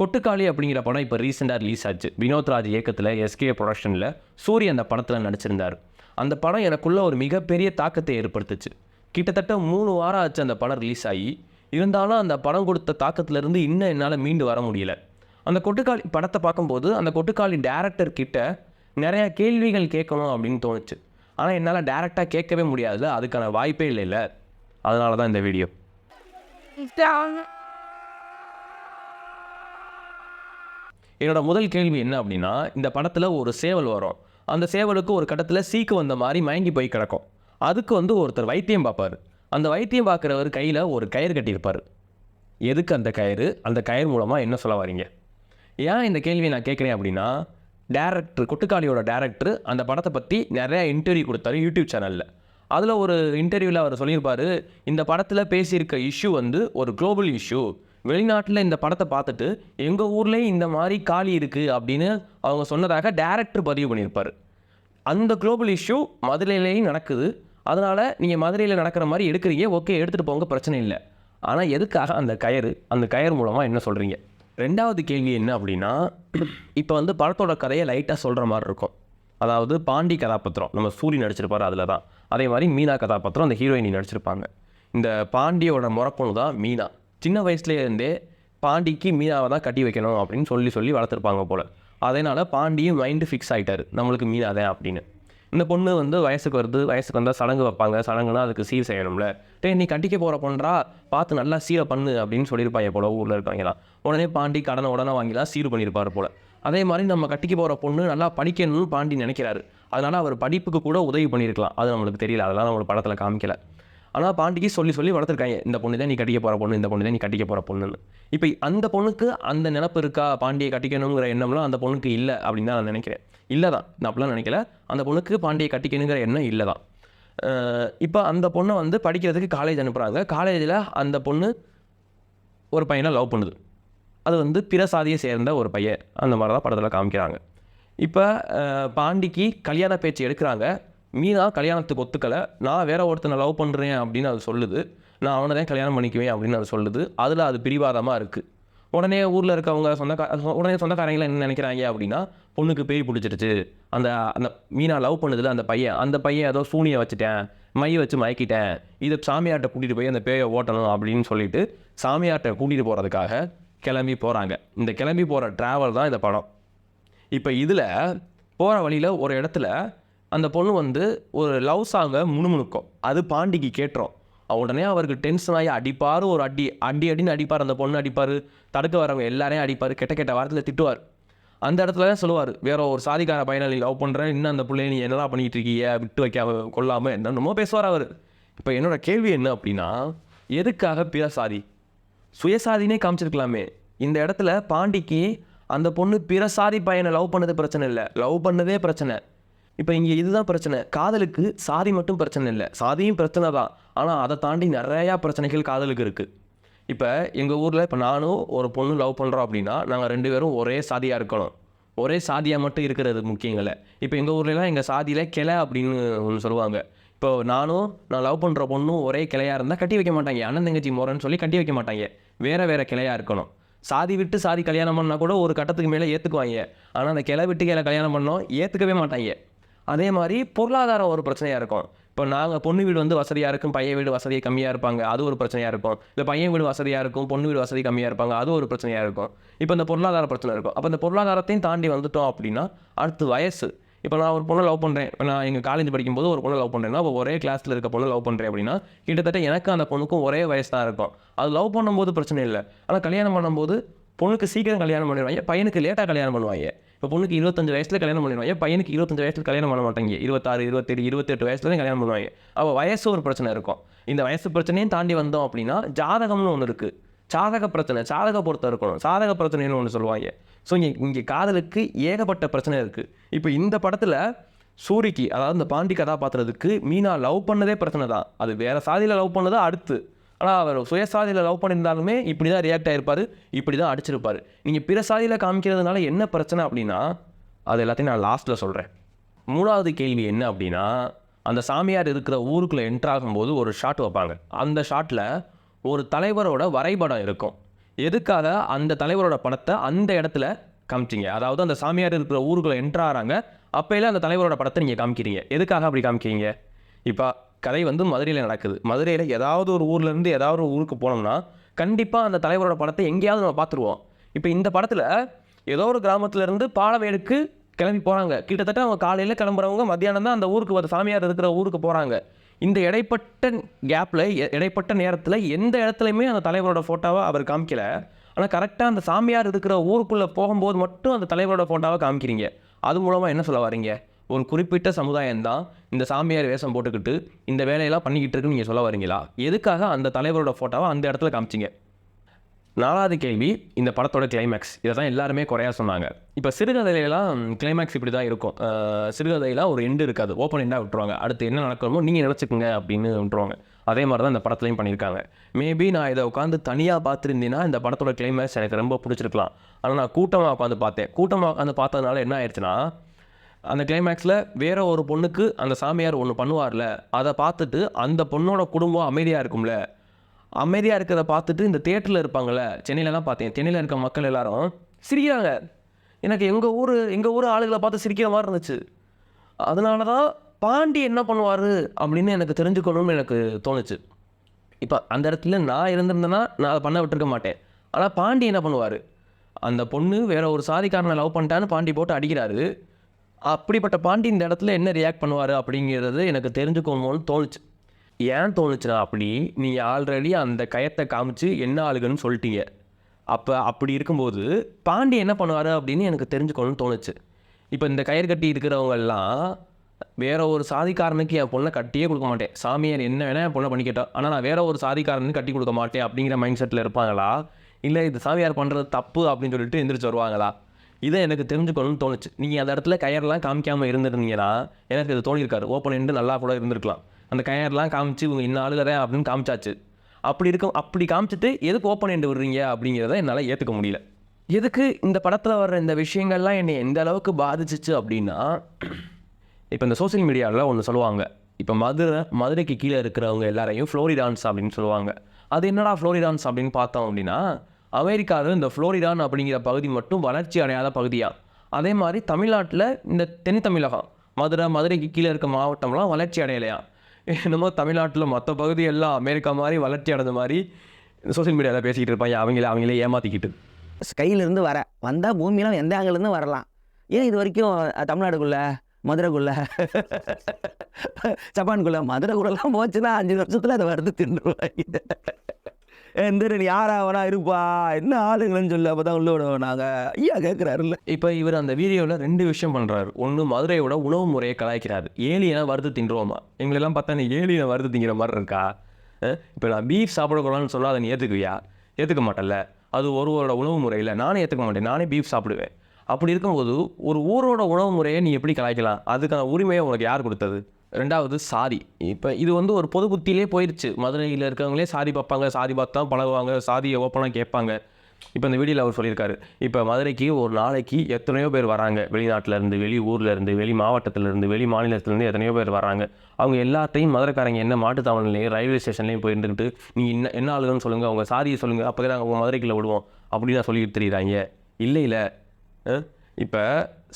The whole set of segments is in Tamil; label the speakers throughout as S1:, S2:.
S1: கொட்டுக்காளி அப்படிங்கிற படம் இப்போ ரீசெண்டாக ரிலீஸ் ஆச்சு. வினோத் ராஜ் இயக்கத்தில் எஸ்கே ப்ரொடக்ஷனில் சூரிய அந்த படத்தில் நடிச்சிருந்தார். அந்த படம் எனக்குள்ளே ஒரு மிகப்பெரிய தாக்கத்தை ஏற்படுத்துச்சு. கிட்டத்தட்ட மூணு வாரம் ஆச்சு அந்த படம் ரிலீஸ் ஆகி. இருந்தாலும் அந்த படம் கொடுத்த தாக்கத்திலேருந்து இன்னும் என்னால் மீண்டு வர முடியல. அந்த கொட்டுக்காளி படத்தை பார்க்கும்போது அந்த கொட்டுக்காளி டேரக்டர் கிட்ட நிறையா கேள்விகள் கேட்கணும் அப்படின்னு தோணுச்சு. ஆனால் என்னால் டேரெக்டாக கேட்கவே முடியாதுல்ல அதுக்கான வாய்ப்பே இல்லை அதனால தான் இந்த வீடியோ என்னோட முதல் கேள்வி என்ன அப்படின்னா இந்த படத்தில் ஒரு சேவல் வரும். அந்த சேவலுக்கு ஒரு கட்டத்தில் சீக்கு வந்த மாதிரி மயங்கி போய் கிடக்கும். அதுக்கு வந்து ஒருத்தர் வைத்தியம் பார்ப்பார். அந்த வைத்தியம் பார்க்குறவர் கையில் ஒரு கயிறு கட்டியிருப்பார். எதுக்கு அந்த கயிறு? அந்த கயிறு மூலமாக என்ன சொல்ல வரீங்க ஏன் இந்த கேள்வியை நான் கேட்குறேன் அப்படின்னா டேரக்டர் கொட்டுக்காளியோட டேரக்டர் அந்த படத்தை பற்றி நிறையா இன்டர்வியூ கொடுத்தாரு யூடியூப் சேனலில் அதில் ஒரு இன்டர்வியூவில் அவர் சொல்லியிருப்பார் இந்த படத்தில் பேசியிருக்க இஷ்யூ வந்து ஒரு குளோபல் இஷ்யூ வெளிநாட்டில் இந்த படத்தை பார்த்துட்டு எங்கள் ஊர்லேயும் இந்த மாதிரி காலி இருக்குது அப்படின்னு அவங்க சொன்னதாக டேரக்டர் பதிவு பண்ணியிருப்பார். அந்த குளோபல் இஷ்யூ மதுரையிலேயும் நடக்குது. அதனால் நீங்கள் மதுரையில் நடக்கிற மாதிரி எடுக்கிறீங்க. ஓகே எடுத்துகிட்டு போங்க பிரச்சனை இல்லை. ஆனால் எதுக்காக அந்த கயறு? அந்த கயர் மூலமாக என்ன சொல்கிறீங்க ரெண்டாவது கேள்வி என்ன அப்படின்னா இப்போ வந்து படத்தோட கதையை லைட்டாக சொல்கிற மாதிரி இருக்கும். அதாவது பாண்டி கதாபாத்திரம் நம்ம சூரி நடிச்சிருப்பார் அதில் தான் அதே மாதிரி மீனா கதாபாத்திரம் அந்த ஹீரோயினி நடிச்சிருப்பாங்க. இந்த பாண்டியோட முறப்பொண்ணு தான் மீனா. சின்ன வயசுலேருந்தே பாண்டிக்கு மீனாவை தான் கட்டி வைக்கணும் அப்படின்னு சொல்லி சொல்லி வளர்த்துருப்பாங்க போல். அதனால் பாண்டியும் மைண்டு ஃபிக்ஸ் ஆகிட்டாரு நம்மளுக்கு மீனா தான் அப்படின்னு. இந்த பொண்ணு வந்து வயசுக்கு வருது வயசுக்கு வந்தால் சடங்கு வைப்பாங்க. சடங்குனா அதுக்கு சீர் செய்யணும்ல. டே நீ கட்டிக்க போகிற பொண்ணா பார்த்து நல்லா சீரை பண்ணு அப்படின்னு சொல்லியிருப்பாங்க போல ஊரில் இருக்காங்களாம் உடனே பாண்டி கடனை உடனே வாங்கிலாம் சீர் பண்ணியிருப்பார் போல. அதே மாதிரி நம்ம கட்டிக்க போகிற பொண்ணு நல்லா படிக்கணும்னு பாண்டி நினைக்கிறாரு. அதனால் அவர் படிப்புக்கு கூட உதவி பண்ணியிருக்கலாம். அது நம்மளுக்கு தெரியல. அதெல்லாம் நம்மளுக்கு படத்தில் காமிக்கலை. ஆனால் பாண்டிக்கு சொல்லி சொல்லி வளர்த்துருக்காங்க. இந்த பொண்ணு தான் நீ கட்டிக்க போகிற பொண்ணு இந்த பொண்ணு தான் நீ கட்டிக்க போகிற பொண்ணுன்னு. இப்போ அந்த பொண்ணுக்கு அந்த நினப்பு இருக்கா? பாண்டியை கட்டிக்கணுங்கிற எண்ணம்லாம் அந்த பொண்ணுக்கு இல்லை அப்படின்னு தான் நான் நினைக்கிறேன். இல்லை தான் நான் அப்படிலாம் நினைக்கல. அந்த பொண்ணுக்கு பாண்டியை கட்டிக்கணுங்கிற எண்ணம் இல்லை தான் இப்போ அந்த பொண்ணை வந்து படிக்கிறதுக்கு காலேஜ் அனுப்புகிறாங்க காலேஜில் அந்த பொண்ணு ஒரு பையனை லவ் பண்ணுது. அது வந்து பிற சாதியை சேர்ந்த ஒரு பையன். அந்த மாதிரி தான் படத்தில் காமிக்கிறாங்க. இப்போ பாண்டிக்கு கல்யாண பேச்சு எடுக்கிறாங்க. மீனா கல்யாணத்துக்கு ஒத்துக்கலை. நான் வேற ஒருத்தனை லவ் பண்ணுறேன் அப்படின்னு அது சொல்லுது. நான் அவனை தான் கல்யாணம் பண்ணிக்குவேன் அப்படின்னு அது சொல்லுது. அதில் அது பிடிவாதமாக இருக்குது உடனே ஊரில் இருக்கவங்க சொந்தக்கா உடனே சொந்தக்காரங்களாம் என்ன நினைக்கிறாங்க அப்படின்னா பொண்ணுக்கு பேய் பிடிச்சிருச்சு. அந்த அந்த மீனா லவ் பண்ணுதுல அந்த பையன் அந்த பையன் ஏதோ சூனியை வச்சுட்டேன். மைய வச்சு மயக்கிட்டேன். இதை சாமியார்ட்ட கூட்டிகிட்டு போய் அந்த பேயை ஓட்டணும் அப்படின்னு சொல்லிட்டு சாமியார்ட்ட கூட்டிகிட்டு போகிறதுக்காக கிளம்பி போகிறாங்க இந்த கிளம்பி போகிற ட்ராவல் தான் இந்த படம். இப்போ இதில் போகிற வழியில் ஒரு இடத்துல அந்த பொண்ணு வந்து ஒரு லவ் சாங்கை முணுமுணுக்கும். அது பாண்டிக்கு கேட்டுரும். உடனே அவருக்கு டென்ஷன் ஆகி அடிப்பார் ஒரு அடி அடி அடின்னு அடிப்பார். அந்த பொண்ணு அடிப்பார் தடுக்க வரவங்க எல்லாரையும் அடிப்பார் கெட்ட கெட்ட வாரத்தில் திட்டுவார். அந்த இடத்துல தான் சொல்லுவார் வேற ஒரு சாதிக்கார பையனை நீ லவ் பண்ணுறேன் இன்னும் அந்த பிள்ளைய நீ என்னடா பண்ணிகிட்டு இருக்கீங்க? விட்டு வைக்காம கொள்ளாமல் என்னென்னமோ பேசுவார் அவர். இப்போ என்னோடய கேள்வி என்ன அப்படின்னா எதுக்காக பிற சாதி? சுயசாதினே காமிச்சிருக்கலாமே. இந்த இடத்துல பாண்டிக்கு அந்த பொண்ணு பிற சாதி பையனை லவ் பண்ணது பிரச்சனை இல்லை. லவ் பண்ணதே பிரச்சனை. இப்போ இங்கே இதுதான் பிரச்சனை. காதலுக்கு சாதி மட்டும் பிரச்சனை இல்லை. சாதியும் பிரச்சனை தான். ஆனால் அதை தாண்டி நிறையா பிரச்சனைகள் காதலுக்கு இருக்குது இப்போ எங்கள் ஊரில் இப்போ நானும் ஒரு பொண்ணு லவ் பண்ணுறோம் அப்படின்னா நாங்கள் ரெண்டு பேரும் ஒரே சாதியாக இருக்கணும். ஒரே சாதியாக மட்டும் இருக்கிறது முக்கியங்கள. இப்போ எங்கள் ஊர்லலாம் எங்கள் சாதியில் கிளை அப்படின்னு ஒன்று சொல்லுவாங்க. இப்போ நானும் நான் லவ் பண்ணுற பொண்ணும் ஒரே கிளையாக இருந்தால் கட்டி வைக்க மாட்டாங்க. அண்ணன் தங்கச்சி முறைன்னு சொல்லி கட்டி வைக்க மாட்டாங்க. வேறு வேற கிளையாக இருக்கணும். சாதி விட்டு சாதி கல்யாணம் பண்ணால் கூட ஒரு கட்டத்துக்கு மேலே ஏற்றுக்குவாங்க ஆனால் அந்த கிளை விட்டு கிளை கல்யாணம் பண்ணோம் ஏற்றுக்கவே மாட்டாங்க. அதே மாதிரி பொருளாதாரம் ஒரு பிரச்சனையாக இருக்கும். இப்போ நாங்கள் பொண்ணு வீடு வந்து வசதியாக இருக்கும் பையன் வீடு வசதி கம்மியாக இருப்பாங்க அது ஒரு பிரச்சனையாக இருக்கும். இல்லை பையன் வீடு வசதியாக இருக்கும் பொண்ணு வீடு வசதி கம்மியாக இருப்பாங்க அது ஒரு பிரச்சனையாக இருக்கும். இப்போ இந்த பொருளாதார பிரச்சனை இருக்கும். அப்போ இந்த பொருளாதாரத்தையும் தாண்டி வந்துட்டோம் அப்படின்னா அடுத்து வயசு. இப்போ நான் ஒரு பொண்ணை லவ் பண்ணுறேன் இப்போ நான் எங்கள் காலேஜ் படிக்கும்போது ஒரு பொண்ணை லவ் பண்ணுறேன்னா இப்போ ஒரே கிளாஸில் இருக்க பொண்ணை லவ் பண்ணுறேன் அப்படின்னா கிட்டத்தட்ட எனக்கு அந்த பொண்ணுக்கும் ஒரே வயசு தான் இருக்கும். அது லவ் பண்ணும்போது பிரச்சனை இல்லை. ஆனால் கல்யாணம் பண்ணும்போது பொண்ணுக்கு சீக்கிரம் கல்யாணம் பண்ணிடுவாங்க பையனுக்கு லேட்டாக கல்யாணம் பண்ணுவாங்க. இப்போ பொண்ணுக்கு இருபத்தஞ்சு வயசில் கல்யாணம் பண்ணிடுவாங்க. பையனுக்கு இருபத்தஞ்சு வயசில் கல்யாணம் பண்ண மாட்டாங்க? இருபத்தாறு இருபத்தேழு இருபத்தெட்டு வயசுல தான் கல்யாணம் பண்ணுவாங்க. அவள் வயசு ஒரு பிரச்சனை இருக்கும். இந்த வயசு பிரச்சனையும் தாண்டி வந்தோம் அப்படின்னா ஜாதகம்னு ஒன்று இருக்குது சாதக பிரச்சனை சாதக பொறுத்த இருக்கணும். சாதக பிரச்சனைன்னு ஒன்று சொல்லுவாங்க. ஸோ இங்கே இங்கே காதலுக்கு ஏகப்பட்ட பிரச்சனை இருக்குது இப்போ இந்த படத்தில் சூரிக்கு அதாவது இந்த பாண்டி கதாபாத்திரத்துக்கு மீனா லவ் பண்ணதே பிரச்சனை தான். அது வேறு சாதியில் லவ் பண்ணதா? அடுத்து. ஆனால் அவர் சுயசாதியில் லவ் பண்ணியிருந்தாலுமே இப்படி தான் ரியாக்ட் ஆகிருப்பார் இப்படி தான் அடிச்சிருப்பார். நீங்கள் பிற சாதியில் காமிக்கிறதுனால என்ன பிரச்சனை அப்படின்னா அது எல்லாத்தையும் நான் லாஸ்ட்டில் சொல்கிறேன் மூணாவது கேள்வி என்ன அப்படின்னா அந்த சாமியார் இருக்கிற ஊருக்குள்ளே என்ட்ரு ஆகும்போது ஒரு ஷாட் வைப்பாங்க. அந்த ஷாட்டில் ஒரு தலைவரோட வரைபடம் இருக்கும். எதுக்காக? அந்த தலைவரோட படத்தை அந்த இடத்துல காமிச்சிங்க. அதாவது அந்த சாமியார் இருக்கிற ஊருக்குள்ளே என்ட்ரு ஆகிறாங்க அந்த தலைவரோட படத்தை நீங்கள் காமிக்கிறீங்க. எதுக்காக அப்படி காமிக்கிறீங்க? இப்போ கதை வந்து மதுரையில் நடக்குது. மதுரையில் ஏதாவது ஒரு ஊர்லேருந்து ஏதாவது ஒரு ஊருக்கு போனோம்னா கண்டிப்பாக அந்த தலைவரோட படத்தை எங்கேயாவது நம்ம பார்த்துருவோம். இப்போ இந்த படத்தில் ஏதோ ஒரு கிராமத்துலேருந்து இருந்து கிளம்பி போகிறாங்க கிட்டத்தட்ட அவங்க காலையில் கிளம்புறவங்க மத்தியானம் தான் அந்த ஊருக்கு வந்து சாமியார் இருக்கிற ஊருக்கு போகிறாங்க இந்த இடைப்பட்ட கேப்பில் இடைப்பட்ட நேரத்தில் எந்த இடத்துலையுமே அந்த தலைவரோட ஃபோட்டோவை அவர் காமிக்கல. ஆனால் கரெக்டாக அந்த சாமியார் இருக்கிற ஊருக்குள்ளே போகும்போது மட்டும் அந்த தலைவரோட ஃபோட்டோவை காமிக்கிறீங்க. அது மூலமாக என்ன சொல்ல வரீங்க ஒரு குறிப்பிட்ட சமுதாயம் தான் இந்த சாமியார் வேஷம் போட்டுக்கிட்டு இந்த வேலையெல்லாம் பண்ணிக்கிட்டு இருக்குன்னு நீங்கள் சொல்ல வரீங்களா? எதுக்காக அந்த தலைவரோட ஃபோட்டோவை அந்த இடத்துல காமிச்சிங்க? நாலாவது கேள்வி இந்த படத்தோட கிளைமேக்ஸ் இதை தான் எல்லாருமே குறையா சொன்னாங்க. இப்போ சிறுகதையிலாம் கிளைமேக்ஸ் இப்படி தான் இருக்கும் சிறுகதையில் சிறுகதையெல்லாம் ஒரு எண்டு இருக்காது. ஓப்பன் எண்டாக விட்டுருவாங்க. அடுத்து என்ன நடக்கணுமோ நீங்கள் நினச்சிக்கோங்க அப்படின்னு விட்டுருவாங்க. அதே மாதிரி தான் இந்த படத்துலையும் பண்ணியிருக்காங்க. மேபி நான் இதை உட்காந்து தனியாக பார்த்துருந்தேன்னா இந்த படத்தோட கிளைமேக்ஸ் எனக்கு ரொம்ப பிடிச்சிருக்கலாம். ஆனால் நான் கூட்டமாக உட்காந்து பார்த்தேன். கூட்டமாக உட்காந்து பார்த்ததுனால என்ன ஆயிடுச்சுன்னா அந்த கிளைமேக்ஸில் வேற ஒரு பொண்ணுக்கு அந்த சாமியார் ஒன்று பண்ணுவார்ல அதை பார்த்துட்டு அந்த பொண்ணோட குடும்பம் அமைதியாக இருக்கும்ல. அமைதியாக இருக்கிறத பார்த்துட்டு இந்த தேட்டரில் இருப்பாங்கள்ல சென்னையிலலாம் பார்த்தேன். சென்னையில் இருக்க மக்கள் எல்லாரும் சிரிக்கிறாங்க. எனக்கு எங்கள் ஊர் எங்கள் ஊர் ஆளுகளை பார்த்து சிரிக்கிற மாதிரி இருந்துச்சு. அதனால தான் பாண்டி என்ன பண்ணுவார் அப்படின்னு எனக்கு தெரிஞ்சுக்கணும்னு எனக்கு தோணுச்சு. இப்போ அந்த இடத்துல நான் இருந்திருந்தேன்னா நான் அதை பண்ண விட்டுருக்க மாட்டேன். ஆனால் பாண்டி என்ன பண்ணுவார்? அந்த பொண்ணு வேற ஒரு சாதிக்காரனை லவ் பண்ணிட்டான்னு பாண்டி போட்டு அடிக்கிறாரு. அப்படிப்பட்ட பாண்டி இந்த இடத்துல என்ன ரியாக்ட் பண்ணுவார் அப்படிங்கிறது எனக்கு தெரிஞ்சுக்கணும்னு தோணுச்சு. ஏன் தோணுச்சுன்னா அப்படி நீங்கள் ஆல்ரெடி அந்த கயத்தை காமிச்சு என்ன ஆளுகன்னு சொல்லிட்டீங்க. அப்போ அப்படி இருக்கும்போது பாண்டி என்ன பண்ணுவார் அப்படின்னு எனக்கு தெரிஞ்சுக்கணும்னு தோணுச்சு. இப்போ இந்த கயிறு கட்டி இருக்கிறவங்கெல்லாம் வேற ஒரு சாதிக்காரனுக்கு என் பொண்ணை கட்டியே கொடுக்க மாட்டேன். சாமியார் என்ன வேணால் என் பொண்ணை பண்ணிக்கிட்டா ஆனால் நான் வேற ஒரு சாதிக்காரனுக்கு கட்டி கொடுக்க மாட்டேன் அப்படிங்கிற மைண்ட் செட்டில் இருப்பாங்களா? இல்லை இது சாமியார் பண்ணுறது தப்பு அப்படின்னு சொல்லிட்டு எந்திரிச்சு வருவாங்களா? இதை எனக்கு தெரிஞ்சுக்கணும்னு தோணுச்சு. நீங்கள் அந்த இடத்துல கயர்லாம் காமிக்காமல் இருந்திருந்தீங்கன்னா எனக்கு இது தோணியிருக்காரு ஓப்பன் எண்டு நல்லா கூட இருந்திருக்கலாம். அந்த கயர்லாம் காமிச்சு இவங்க இன்னும் ஆளுகதை அப்படின்னு காமிச்சாச்சு. அப்படி இருக்கும் அப்படி காமிச்சிட்டு எதுக்கு ஓப்பன் எண்டு விடுறீங்க அப்படிங்கிறத என்னால் ஏற்றுக்க முடியல. எதுக்கு இந்த படத்தில் வர்ற இந்த விஷயங்கள்லாம் என்னை எந்த அளவுக்கு பாதிச்சிச்சு அப்படின்னா இப்போ இந்த சோஷியல் மீடியாவில் ஒன்று சொல்லுவாங்க. இப்போ மதுரை மதுரைக்கு கீழே இருக்கிறவங்க எல்லாரையும் ஃப்ளோரிடான்ஸ் அப்படின்னு சொல்லுவாங்க. அது என்னடா ஃப்ளோரிடான்ஸ் அப்படின்னு பார்த்தோம் அப்படின்னா அமெரிக்காவில் இந்த ஃப்ளோரிடான் அப்படிங்கிற பகுதி மட்டும் வளர்ச்சி அடையாத பகுதியாக அதே மாதிரி தமிழ்நாட்டில் இந்த தென் தமிழகம் மதுரை மதுரைக்கு கீழே இருக்க மாவட்டம்லாம் வளர்ச்சி அடையலையா? என்னமோ தமிழ்நாட்டில் மற்ற பகுதி எல்லாம் அமெரிக்கா மாதிரி வளர்ச்சி அடைந்த மாதிரி சோஷியல் மீடியாவில் பேசிக்கிட்டு இருப்பாங்க. அவங்களே அவங்களே ஏமாற்றிக்கிட்டு
S2: ஸ்கையிலேருந்து வர வந்தால் பூமியெலாம் எந்த ஆங்கிலேருந்து வரலாம்? ஏன் இது வரைக்கும் தமிழ்நாடுக்குள்ளே மதுரைக்குள்ளே மதுரைக்குள்ள ஜப்பானுக்குள்ள மதுரைக்குள்ளெல்லாம் போச்சுன்னா அஞ்சு வருஷத்தில் அதை வருது தின்றுவாங்க. எந்த யாராவனா இருப்பா? என்ன ஆளுங்கன்னு சொல்லி அப்போ தான் உள்ள விடுவோம் நாங்கள் ஐயா கேட்குறாருல்ல
S1: இப்போ இவர் அந்த வீடியோவில் ரெண்டு விஷயம் பண்ணுறாரு ஒன்று மதுரையோட உணவு முறையை கலாய்க்கிறாரு. ஏலியனை வறுத்து தின்றோமா? எங்களெல்லாம் பார்த்தா நீ ஏலியனை வறுத்து திங்கிற மாதிரி இருக்கா? இப்போ நான் பீஃப் சாப்பிடக்கூடாதுன்னு சொன்னால் அதை நீ ஏற்றுக்குவியா ஏற்றுக்க மாட்டேன்ல அது ஒருவரோட உணவு முறையில் நானே ஏற்றுக்க மாட்டேன். நானே பீஃப் சாப்பிடுவேன். அப்படி இருக்கும்போது ஒரு ஊரோட உணவு முறையை நீ எப்படி கலாய்க்கலாம்? அதுக்கான உரிமையை உனக்கு யார் கொடுத்தது? ரெண்டாவது சாதி. இப்போ இது வந்து ஒரு பொது புத்தியிலே போயிடுச்சு மதுரையில் இருக்கவங்களே சாதி பார்ப்பாங்க சாதி பார்த்தா பழகுவாங்க சாதியை ஓப்பனாக கேட்பாங்க. இப்போ இந்த வீடியோவில் அவர் சொல்லியிருக்காரு. இப்போ மதுரைக்கு ஒரு நாளைக்கு எத்தனையோ பேர் வராங்க. வெளிநாட்டிலேருந்து வெளி ஊர்லேருந்து வெளி மாவட்டத்திலேருந்து வெளி மாநிலத்திலேருந்து எத்தனையோ பேர் வராங்க. அவங்க எல்லாத்தையும் மதுரைக்காரங்க என்ன மாட்டுத்தாவணிலையும் ரயில்வே ஸ்டேஷன்லையும் போயிருந்துக்கிட்டு நீங்கள் என்ன என்ன ஆளுங்கன்னு சொல்லுங்கள் அவங்க சாதியை சொல்லுங்கள் அப்போ தான் நாங்கள் உங்கள் மதுரைக்குள்ளே விடுவோம். அப்படின்னு தான் சொல்லிட்டு தெரியுறாங்க. இல்லை இல்லை இப்போ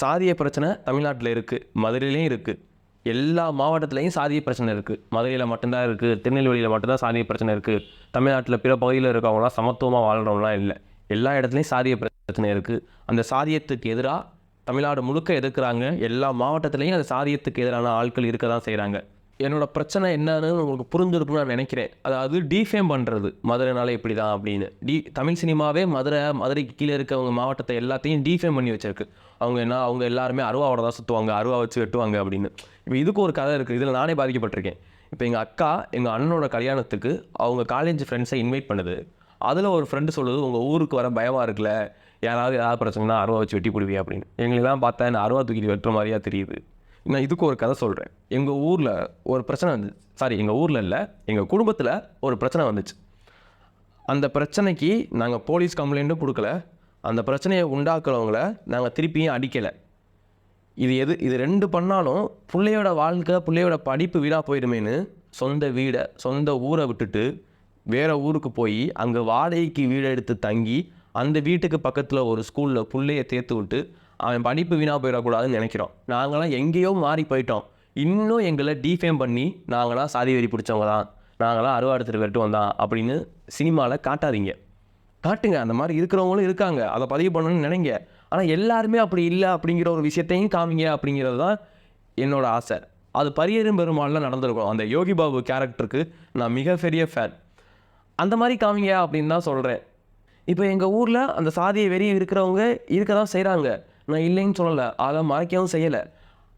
S1: சாதிய பிரச்சனை தமிழ்நாட்டில் இருக்குது மதுரையிலையும் இருக்குது எல்லா மாவட்டத்துலேயும் சாதிய பிரச்சனை இருக்குது மதுரையில் மட்டும்தான் இருக்குது திருநெல்வேலியில் மட்டும்தான் சாதிய பிரச்சனை இருக்குது தமிழ்நாட்டில் பிற பகுதியில் இருக்கவங்களாம் சமத்துவமாக வாழ்கிறவங்களாம் இல்லை. எல்லா இடத்துலையும் சாதிய பிரச்சனை இருக்குது அந்த சாதியத்துக்கு எதிராக தமிழ்நாடு முழுக்க எதிர்க்கிறாங்க எல்லா மாவட்டத்துலேயும் அந்த சாதியத்துக்கு எதிரான ஆட்கள் இருக்க தான் செய்கிறாங்க என்னோட பிரச்சனை என்னன்னு உங்களுக்கு புரிஞ்சிருக்கும்னு நான் நினைக்கிறேன். அதாவது டிஃபேம் பண்ணுறது மதுரைனால இப்படி தான் அப்படின்னு. டி தமிழ் சினிமாவே மதுரை மதுரைக்கு கீழே இருக்கவங்க மாவட்டத்தை எல்லாத்தையும் டிஃபேம் பண்ணி வச்சிருக்கு. அவங்க என்ன அவங்க எல்லாருமே அருவாவோட தான் சுற்றுவாங்க அருவா வச்சு வெட்டுவாங்க அப்படின்னு. இப்போ இதுக்கு ஒரு கதை இருக்குது இதில் நானே பாதிக்கப்பட்டிருக்கேன். இப்போ எங்கள் அக்கா எங்கள் அண்ணனோட கல்யாணத்துக்கு அவங்க காலேஜ் ஃப்ரெண்ட்ஸை இன்வைட் பண்ணுது. அதில் ஒரு ஃப்ரெண்டு சொல்லுது உங்கள் ஊருக்கு வர பயமாக இருக்குல்ல? யாராவது ஏதாவது பிரச்சனைனா அருவா வச்சு வெட்டி போடுவியா? அப்படின்னு. எங்களுக்கெல்லாம் பார்த்தா என்ன அருவா தூக்கிட்டு வெட்டுற மாதிரியா தெரியுது. நான் இதுக்கு ஒரு கதை சொல்கிறேன் எங்கள் ஊரில் ஒரு பிரச்சனை வந்துச்சு சாரி எங்கள் ஊரில் இல்லை எங்கள் குடும்பத்தில் ஒரு பிரச்சனை வந்துச்சு. அந்த பிரச்சனைக்கு நாங்கள் போலீஸ் கம்ப்ளைண்ட்டும் கொடுக்கல. அந்த பிரச்சனையை உண்டாக்குறவங்கள நாங்கள் திருப்பியும் அடிக்கலை. இது எது இது ரெண்டு பண்ணாலும் பிள்ளையோட வாழ்க்கை பிள்ளையோட படிப்பு வீடாக போயிடுமேன்னு சொந்த வீடை சொந்த ஊரை விட்டுட்டு வேறு ஊருக்கு போய் அங்கே வாடகைக்கு வீடு எடுத்து தங்கி அந்த வீட்டுக்கு பக்கத்தில் ஒரு ஸ்கூலில் பிள்ளைய சேர்த்து விட்டு அவன் படிப்பு வீணாக போயிடக்கூடாதுன்னு நினைக்கிறோம். நாங்களாம் எங்கேயோ மாறி போயிட்டோம். இன்னும் எங்களை டீஃபேம் பண்ணி நாங்களாம் சாதி வெறி பிடிச்சவங்க தான். நாங்களாம் அறுவாடுத்துட்டு வெட்டு வந்தான் அப்படின்னு சினிமாவில் காட்டாதீங்க. காட்டுங்க அந்த மாதிரி இருக்கிறவங்களும் இருக்காங்க. அதை பதிவு பண்ணணும்னு நினைங்க. ஆனால் எல்லாருமே அப்படி இல்லை அப்படிங்கிற ஒரு விஷயத்தையும் காமிங்க அப்படிங்கிறது தான் என்னோட ஆசை. அது பரியரும் பெருமாளில் நடந்திருக்கும். அந்த யோகி பாபு கேரக்டருக்கு நான் மிகப்பெரிய ஃபேன் அந்த மாதிரி காமிங்க அப்படின்னு தான் சொல்கிறேன் இப்போ எங்கள் ஊரில் அந்த சாதியை வெறி இருக்கிறவங்க இருக்க தான் செய்கிறாங்க நான் இல்லைன்னு சொல்லலை. அதை மறைக்கவும் செய்யலை.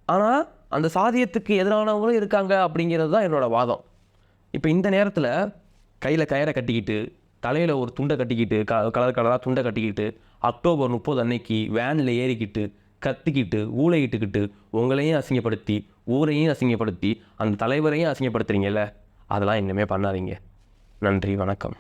S1: ஆனால் அந்த சாதியத்துக்கு எதிரானவங்களும் இருக்காங்க அப்படிங்கிறது தான் என்னோட வாதம். இப்போ இந்த நேரத்தில் கையில் கயிறை கட்டிக்கிட்டு தலையில் ஒரு துண்டை கட்டிக்கிட்டு க கலர் கலராக துண்டை கட்டிக்கிட்டு அக்டோபர் முப்பது அன்னைக்கு வேனில் ஏறிக்கிட்டு கத்திக்கிட்டு ஊழையிட்டுக்கிட்டு உங்களையும் அசிங்கப்படுத்தி ஊரையும் அசிங்கப்படுத்தி அந்த தலைவரையும் அசிங்கப்படுத்துறீங்கல்ல? அதெல்லாம் இன்னுமே பண்ணாதீங்க. நன்றி வணக்கம்.